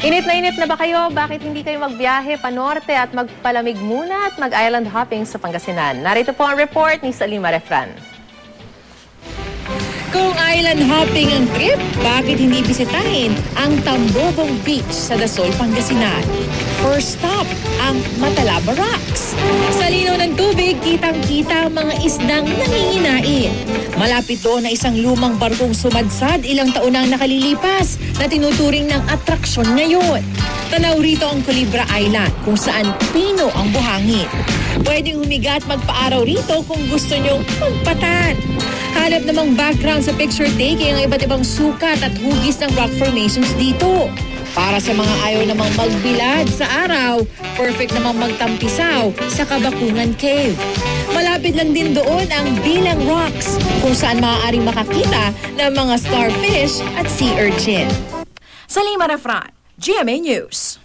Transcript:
Init na init na ba kayo? Bakit hindi kayo magbiyahe panorte at magpalamig muna at mag-island hopping sa Pangasinan? Narito po ang report ni Salima Refran. Kung island hopping ang trip, bakit hindi bisitahin ang Tambobong Beach sa Dasol, Pangasinan? First stop, ang Matalaba Rocks. Sa linaw ng tubig, kitang-kita ang mga isdang nanginginain. Malapit doon na isang lumang barkong sumadsad ilang taon nang nakalilipas na tinuturing ng atraksyon ngayon. Tanaw rito ang Culebra Island kung saan pino ang buhangin. Pwedeng humiga at magpaaraw rito kung gusto nyong magpatan. Hanap namang background sa picture taking ang iba't ibang sukat at hugis ng rock formations dito. Para sa mga ayaw namang magbilad sa araw, perfect namang magtampisaw sa Kabakungan Cave. Malapit lang din doon ang Bilang Rocks kung saan maaaring makakita ng mga starfish at sea urchin. Salima Refran, GMA News.